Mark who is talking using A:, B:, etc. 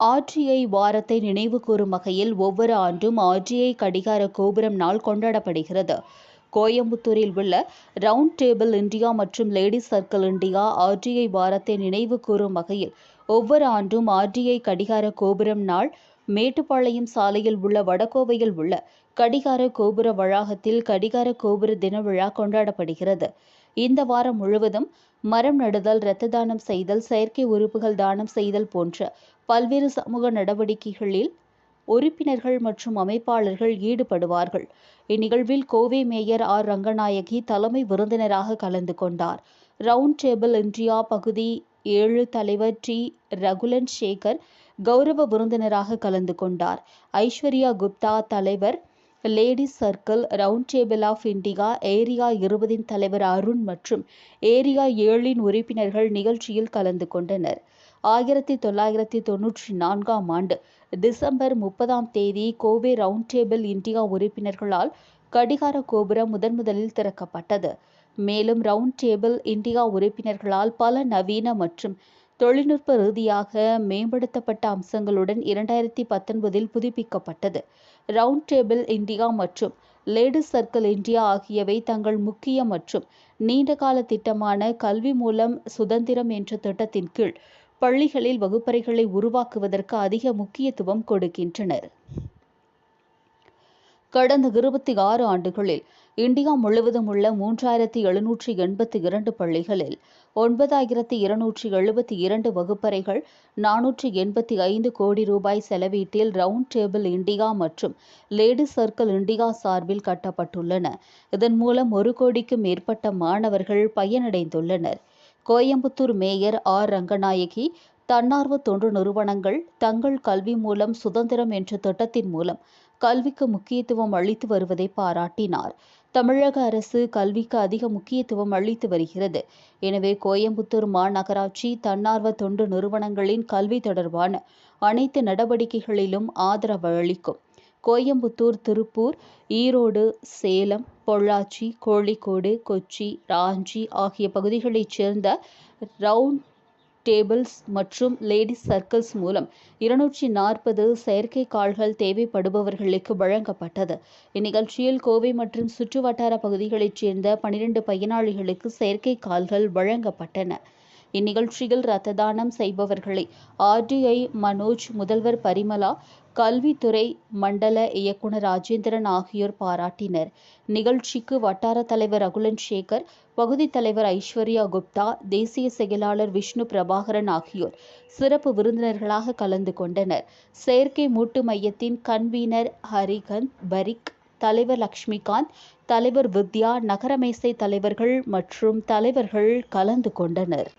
A: RTI வாரத்தை நினைவு கூறும் வகையில் ஒவ்வொரு ஆண்டும் ஆர்டிஐ கடிகார கோபுரம் நாள் கொண்டாடப்படுகிறது. கோயம்புத்தூரில் உள்ள ரவுண்ட் டேபிள் இந்தியா மற்றும் லேடிஸ் சர்க்கிள் இந்தியா ஆர்டிஐ வாரத்தை நினைவு கூறும் வகையில் ஒவ்வொரு ஆண்டும் ஆர்டிஐ கடிகார கோபுரம் நாள் மேட்டுப்பாளையம் சாலையில் உள்ள வடகோவையில் உள்ள கடிகார கோபுர வளாகத்தில் கடிகார கோபுர தின விழா கொண்டாடப்படுகிறது. இந்த வாரம் முழுவதும் மரம் நடுதல் இரத்த தானம் செய்தல் செயற்கை உறுப்புகள் தானம் செய்தல் போன்ற பல்வேறு சமூக நடவடிக்கைகளில் உறுப்பினர்கள் மற்றும் அமைப்பாளர்கள் ஈடுபடுவார்கள். இந்நிகழ்வில் கோவை மேயர் ஆர். ரங்கநாயகி தலைமை விருந்தினராக கலந்து கொண்டார். ரவுண்ட் டேபிள் இந்தியா பகுதி ஏழு தலைவர் டி. ரகுலன் சேகர் கௌரவ விருந்தினராக கலந்து கொண்டார். ஐஸ்வர்யா குப்தா தலைவர் ladies circle round table of India area இருபதின் தலைவர் அருண் மற்றும் ஏரியா ஏழின் உறுப்பினர்கள் நிகழ்ச்சியில் கலந்து கொண்டனர். ஆயிரத்தி தொள்ளாயிரத்தி தொன்னூற்றி நான்காம் ஆண்டு டிசம்பர் முப்பதாம் தேதி கோவை ரவுண்ட் டேபிள் இந்தியா உறுப்பினர்களால் கடிகார கோபுரம் முதன் முதலில் திறக்கப்பட்டது. மேலும் ரவுண்ட் டேபிள் இந்தியா உறுப்பினர்களால் பல நவீன மற்றும் தொழில்நுட்ப ரீதியாக மேம்படுத்தப்பட்ட அம்சங்களுடன் இரண்டாயிரத்தி பத்தொன்பதில் புதுப்பிக்கப்பட்டது. ரவுண்ட் டேபிள் இந்தியா மற்றும் லேடிஸ் சர்க்கிள் இந்தியா ஆகியவை தங்கள் முக்கிய மற்றும் நீண்டகால திட்டமான கல்வி மூலம் சுதந்திரம் என்ற திட்டத்தின் கீழ் பள்ளிகளில் வகுப்பறைகளை உருவாக்குவதற்கு அதிக முக்கியத்துவம் கொடுக்கின்றனர். கடந்த இருபத்தி ஆறு ஆண்டுகளில் இந்தியா முழுவதும் உள்ள மூன்றாயிரத்தி எழுநூற்றி எண்பத்தி இரண்டு பள்ளிகளில் ஒன்பதாயிரத்தி இருநூற்றி எழுபத்தி இரண்டு வகுப்பறைகள் நானூற்றி எண்பத்தி ஐந்து கோடி ரூபாய் செலவீட்டில் ரவுண்ட் டேபிள் இந்தியா மற்றும் லேடி சர்க்கிள் இந்தியா சார்பில் கட்டப்பட்டுள்ளன. இதன் மூலம் ஒரு கோடிக்கும் மேற்பட்ட மாணவர்கள் பயனடைந்துள்ளனர். கோயம்புத்தூர் மேயர் ஆர் ரங்கநாயகி தன்னார்வ தொண்டு நிறுவனங்கள் தங்கள் கல்வி மூலம் சுதந்திரம் என்ற திட்டத்தின் மூலம் கல்விக்கு முக்கியத்துவம் அளித்து வருவதை பாராட்டினார். தமிழக அரசு கல்விக்கு அதிக முக்கியத்துவம் அளித்து வருகிறது. எனவே கோயம்புத்தூர் மாநகராட்சி தன்னார்வ தொண்டு நிறுவனங்களின் கல்வி தொடர்பான அனைத்து நடவடிக்கைகளிலும் ஆதரவு அளிக்கும். கோயம்புத்தூர் திருப்பூர் ஈரோடு சேலம் பொள்ளாச்சி கோழிக்கோடு கொச்சி ராஞ்சி ஆகிய பகுதிகளைச் சேர்ந்த ரவுண்ட் டேபிள்ஸ் மற்றும் லேடிஸ் சர்க்கிள்ஸ் மூலம் இருநூற்றி நாற்பது செயற்கை கால்கள் தேவைப்படுபவர்களுக்கு வழங்கப்பட்டது. இந்நிகழ்ச்சியில் கோவை மற்றும் சுற்றுவட்டார பகுதிகளைச் சேர்ந்த பனிரெண்டு பயனாளிகளுக்கு செயற்கை கால்கள் வழங்கப்பட்டன. இந்நிகழ்ச்சியில் ரத்த தானம் செய்பவர்களை ஆர்டிஐ மனோஜ் முதல்வர் பரிமலா கல்வித்துறை மண்டல இயக்குனர் ராஜேந்திரன் ஆகியோர் பாராட்டினர். நிகழ்ச்சிக்கு வட்டார தலைவர் ரகுலன் சேகர் பகுதி தலைவர் ஐஸ்வர்யா குப்தா தேசிய செயலாளர் விஷ்ணு பிரபாகரன் ஆகியோர் சிறப்பு விருந்தினர்களாக கலந்து கொண்டனர். செயற்கை மூட்டு மையத்தின் கன்வீனர் ஹரிகந்த் பரிக் தலைவர் லக்ஷ்மிகாந்த் தலைவர் வித்யா நகரமேசை தலைவர்கள் மற்றும் தலைவர்கள் கலந்து கொண்டனர்.